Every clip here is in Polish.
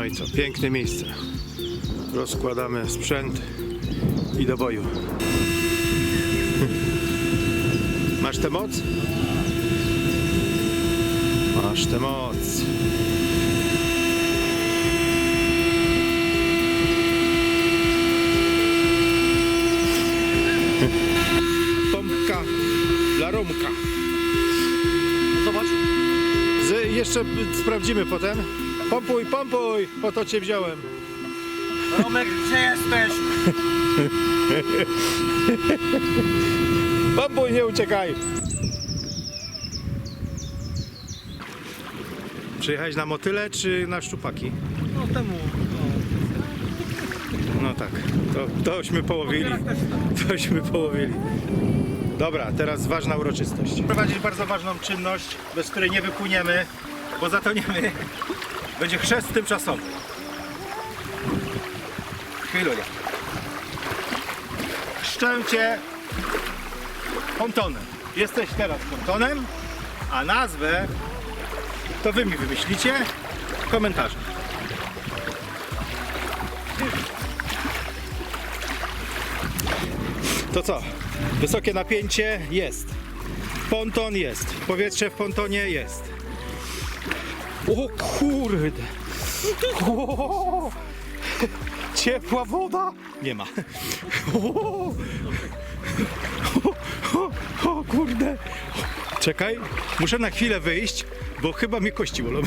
No i co, piękne miejsce. Rozkładamy sprzęt i do boju. Masz tę moc? Masz tę moc. Pompka dla Romka. Zobacz. Z, jeszcze sprawdzimy potem. Pompuj, pompuj, po to cię wziąłem. Romek, gdzie jesteś? Pompuj, nie uciekaj. Przyjechałeś na motyle czy na szczupaki? No temu. No tak, to, tośmy połowili. Tośmy połowili. Dobra, teraz ważna uroczystość. Prowadzić bardzo ważną czynność, bez której nie wypłyniemy, bo zatoniemy. Będzie chrzest tymczasowy. Chwilunia. Chrzczę cię pontonem. Jesteś teraz pontonem, a nazwę to wy mi wymyślicie w komentarzach. To co? Wysokie napięcie jest. Ponton jest. Powietrze w pontonie jest. O kurde. O, ciepła woda. Nie ma. O, o, o kurde. Czekaj, muszę na chwilę wyjść, bo chyba mnie kości bolą.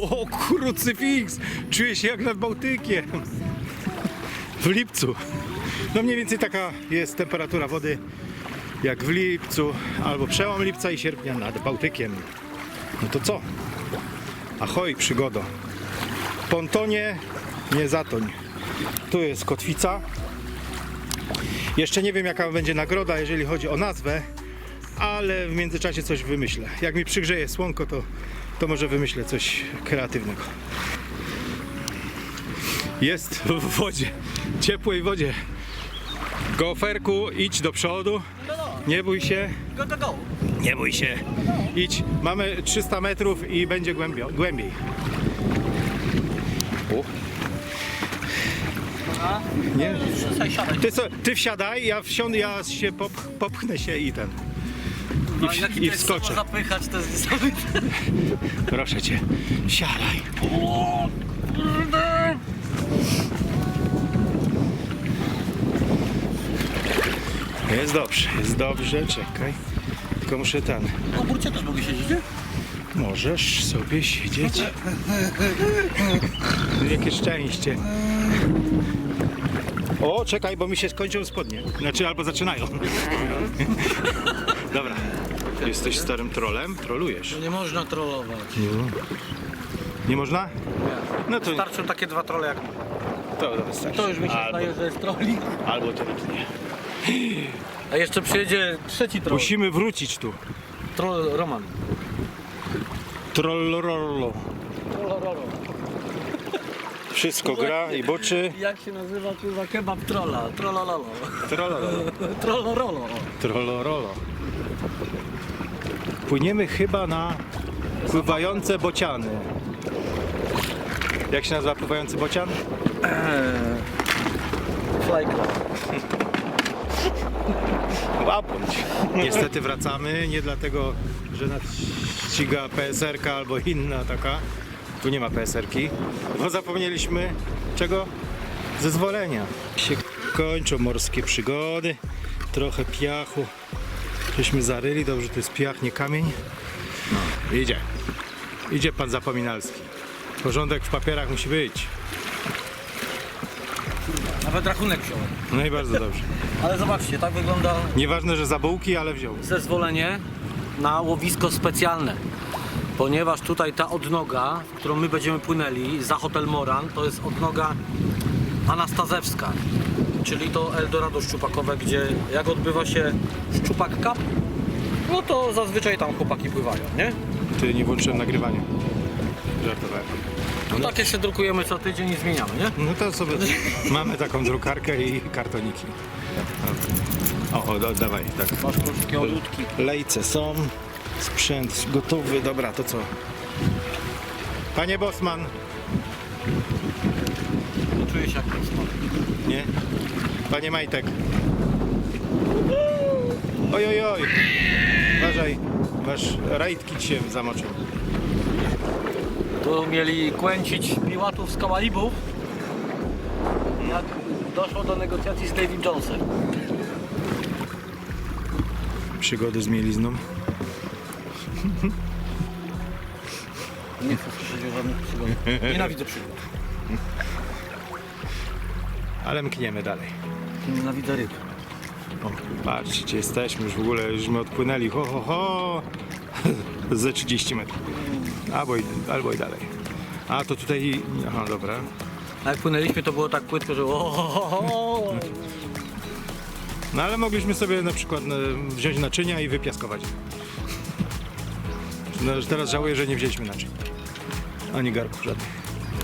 O krucyfiks. Czuję się jak nad Bałtykiem. W lipcu. No mniej więcej taka jest temperatura wody jak w lipcu, albo przełom lipca i sierpnia nad Bałtykiem. No to co? Ahoj przygodo. Pontonie nie zatoń. Tu jest kotwica. Jeszcze nie wiem jaka będzie nagroda, jeżeli chodzi o nazwę, ale w międzyczasie coś wymyślę. Jak mi przygrzeje słonko, to, to może wymyślę coś kreatywnego. Jest w wodzie, ciepłej wodzie. Goferku, idź do przodu. Nie bój się, nie bój się. Idź. Mamy 300 metrów i będzie głębio, głębiej. O. Nie. Przestań siadać. Ty, co, ty wsiadaj, ja wsiądę, ja się pop, popchnę się i ten. No, w- jaki i to jest wskoczę. zapychać, to jest niesamowite. Proszę cię, wsiadaj. Jest dobrze, jest dobrze, czekaj. Tylko muszę ten. Na burcie też mogę siedzieć, nie? Możesz sobie siedzieć. Jakie szczęście. O, czekaj, bo mi się skończą spodnie. Znaczy, albo zaczynają. Dobra. Jesteś starym trolem? Trolujesz. Nie można trollować. Nie można? No to, Starczą takie dwa trolle jak to wystarczy. To już mi się albo, zdaje, że jest trolling. albo to nie. A jeszcze przyjedzie trzeci troll. Musimy wrócić tu. Troll Roman. Trollorollo. Trollorolo. Wszystko gra i boczy. Jak się nazywa kurwa kebab trolla? Trollololo. Trollorolo. Trollorolo. Trollorolo. Płyniemy chyba na pływające bociany. Jak się nazywa pływający bocian? Łapąć. Niestety wracamy, nie dlatego, że nas ściga PSR-ka albo inna taka. Tu nie ma PSR-ki, bo zapomnieliśmy czego? Zezwolenia. Się kończą morskie przygody. Trochę piachu. Żeśmy zaryli, dobrze to jest piach, nie kamień. No, idzie. Idzie pan Zapominalski. Porządek w papierach musi być. Nawet rachunek wziąłem. No i bardzo dobrze. Ale zobaczcie, tak wygląda Nieważne, że za bułki, ale wziął. zezwolenie na łowisko specjalne. Ponieważ tutaj ta odnoga, w którą my będziemy płynęli za Hotel Moran, to jest odnoga Anastazewska. Czyli to Eldorado szczupakowe, gdzie jak odbywa się szczupak cup, no to zazwyczaj tam chłopaki pływają, nie? Ty nie włączyłem nagrywania. Żartowałem. No takie się drukujemy co tydzień i zmieniamy, nie? No to sobie mamy taką drukarkę i kartoniki. O, o dawaj, tak. Masz krótkie olutki. Lejce są, sprzęt gotowy, dobra, to co? Panie Bosman, czuję się jak ten smok. Nie? Panie Majtek. Oj, oj, oj. Uważaj, wasz rajdki ci się zamoczą. Tu mieli kłęcić piłatów z Kałalibów, jak doszło do negocjacji z David Jonesem. Przygody z mielizną. Nie chcę słyszeć o żadnych przygodach. Nienawidzę przygód. Ale mkniemy dalej. Nienawidzę ryb. O, patrzcie, gdzie jesteśmy, już w ogóle żeśmy odpłynęli. Ho, ho, ho. Ze 30 metrów. Albo i, albo i dalej. A to tutaj. Aha, dobra. A jak płynęliśmy to było tak płytko, że o. No ale mogliśmy sobie na przykład no, wziąć naczynia i wypiaskować. No, teraz żałuję, że nie wzięliśmy naczyń. Ani garków żadnych.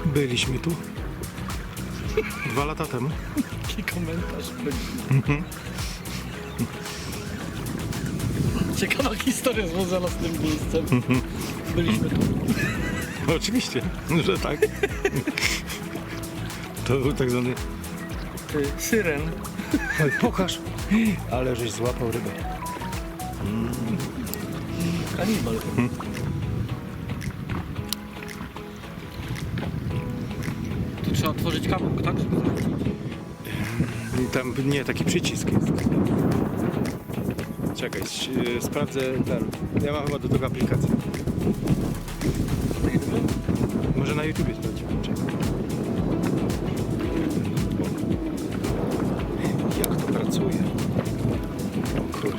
Byliśmy tu. Dwa lata temu. Taki komentarz. Ciekawa historia związana z tym miejscem. Byliśmy tu. Oczywiście, że tak. To był tak zwany. Ty, syren. Oj, pokaż. Ale żeś złapał rybę. Kanibal. Tu trzeba otworzyć kabuk, tak? Żeby zobaczyć. I Tam nie, taki przycisk jest. Czekaj, sprawdzę ten. Ja mam chyba do tego aplikację. Może na YouTubie sprawdzimy. Czekaj. Jak to pracuje? O kurde.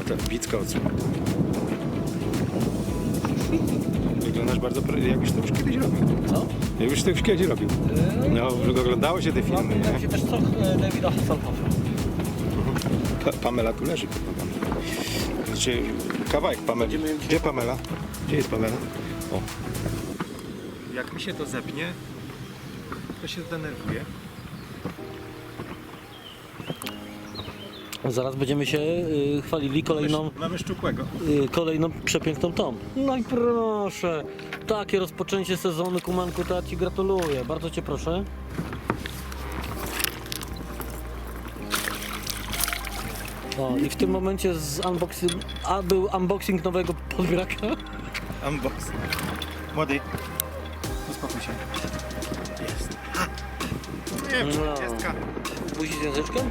O, ta odsłona. Wyglądasz bardzo, pro- jakbyś to już kiedyś robił. Co? Ja już to już kiedyś robił. No, oglądało się te filmy, Mam nie? się też co e, Davida Hasselhoffa. Pa Pamela tu leży. Znaczy, kawałek Pamela. Gdzie Pamela? Gdzie jest Pamela? O. Jak mi się to zepnie, to się zdenerwuje. Zaraz będziemy się y, chwalili kolejną, Mamy szczupłego. y, kolejną przepiękną tą. No i proszę, takie rozpoczęcie sezonu Kumanku, to ja Ci gratuluję. Bardzo Cię proszę. O, i w tym momencie z unboxing, a był unboxing nowego podbieraka. Unbox. Młody. Uspokój się. Jest. Ha! Nie, No. trzydziestka. Buzi z języczkiem?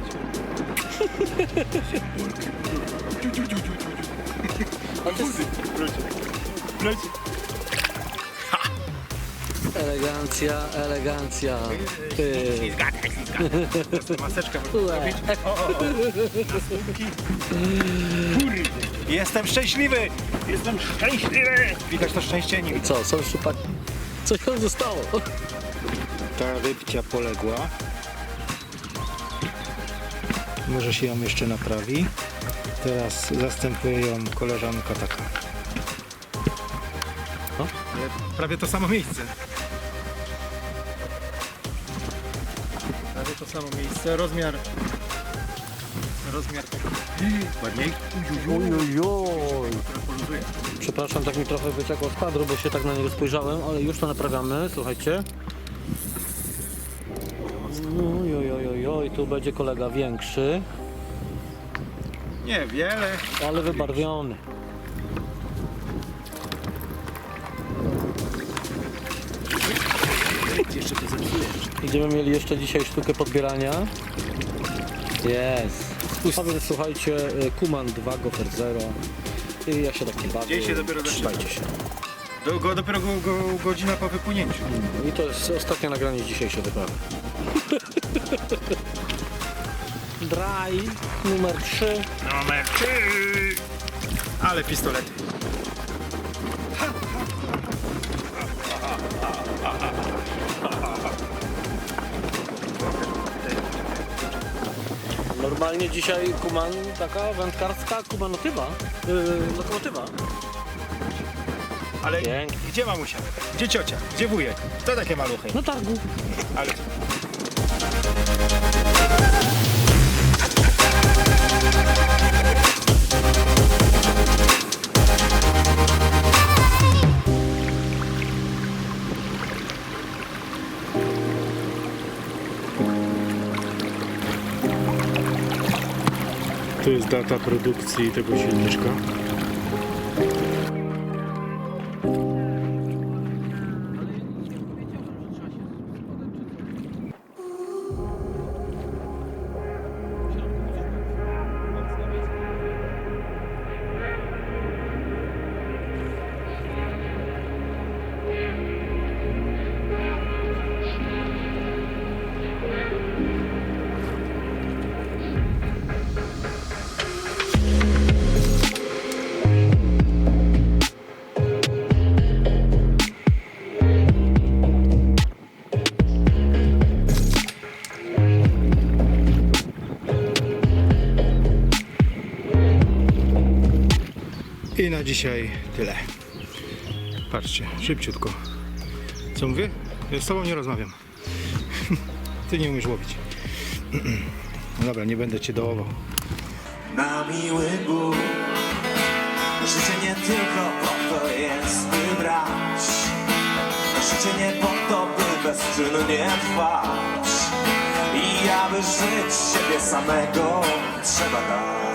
A to jest Wróć. Wróć. Elegancja, elegancja. Ty. Maseczkę Ue. można zrobić. O, o, o. Na słupki. Kurde. Jestem szczęśliwy! Jestem szczęśliwy! Widać to szczęście? Nie. Co, są szczupaki? Coś tam zostało. Ta rybcia poległa. Może się ją jeszcze naprawi. Teraz zastępuje ją koleżanka taka. No. Prawie to samo miejsce. Samo miejsce. Rozmiar. Rozmiar tego. Ładniej. Ojojoj. Poluzuje. Przepraszam, tak mi trochę wyciekło z kadru, bo się tak na niego spojrzałem, ale już to naprawiamy, słuchajcie. Ojojojoj, tu będzie kolega większy, Niewiele. ale wybarwiony. Będziemy mieli jeszcze dzisiaj sztukę podbierania. Jest. Więc słuchajcie, y, Kuman 2, Gofer 0. I ja się tak nie bawię. Dzień się dopiero. Trzymajcie się. Do, go, dopiero go, go, godzina po wypłynięciu. I to jest ostatnie nagranie dzisiejszej wyprawy. Dry numer 3. Numer 3. Ale pistolety. Normalnie dzisiaj kuman, taka wędkarska kumanotywa, yy, lokomotywa. Ale Pięknie. gdzie mamusia? Gdzie ciocia? Gdzie wujek? To takie maluchy. Na targu. Ale jest data produkcji tego silniczka. I na dzisiaj tyle. Patrzcie, szybciutko. Co mówię? Ja z tobą nie rozmawiam. Ty nie umiesz łowić. Dobra, nie będę cię dołował. na miły Bóg. Życie nie tylko po to jest, by brać. Życie nie po to, by bezczynnie trwać. I aby żyć siebie samego trzeba dać.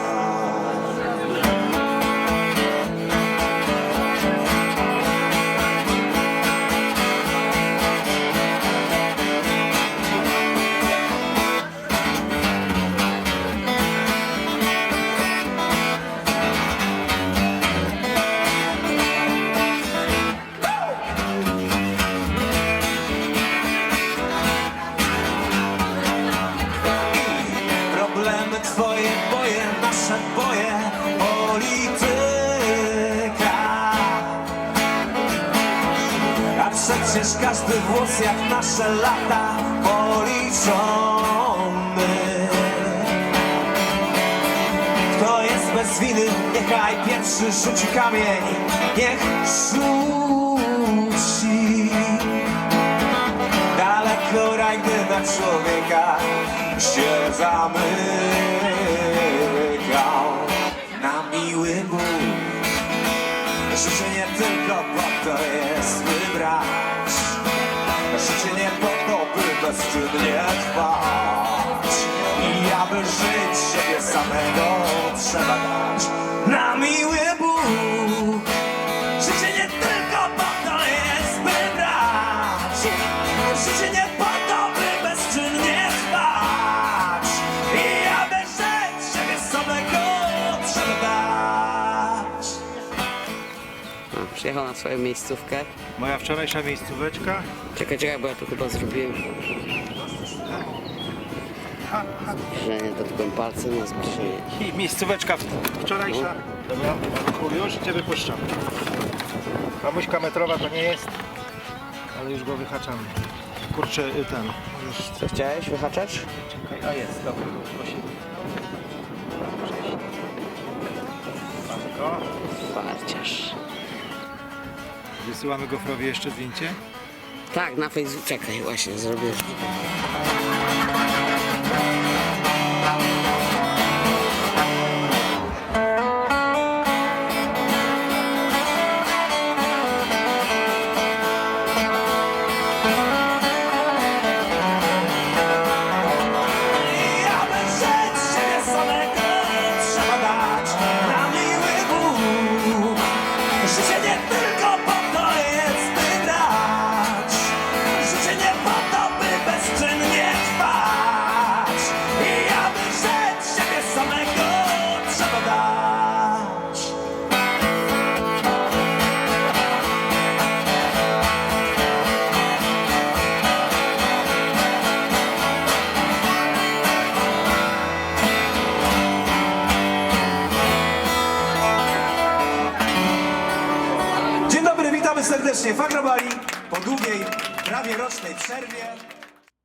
Włos jak nasze lata policzony. Kto jest bez winy, niechaj pierwszy rzuci kamień, niech rzuci. Daleko raj, gdy na człowieka się zamykał przyjechał na swoją miejscówkę. Moja wczorajsza miejscóweczka. Czekaj, czekaj, bo ja tu chyba zrobiłem. Że nie dotykam palcem na zbliżenie. I miejscóweczka wczorajsza. Dobra, już cię wypuszczam. Mamuśka metrowa to nie jest, ale już go wyhaczamy. Kurczę, y, ten. Już Co chciałeś wyhaczać? czekaj, a jest, dobra. Prosimy. Go. Parciarz. Wysyłamy Gofrowi jeszcze zdjęcie. Tak, na Facebooku. Czekaj, właśnie zrobię.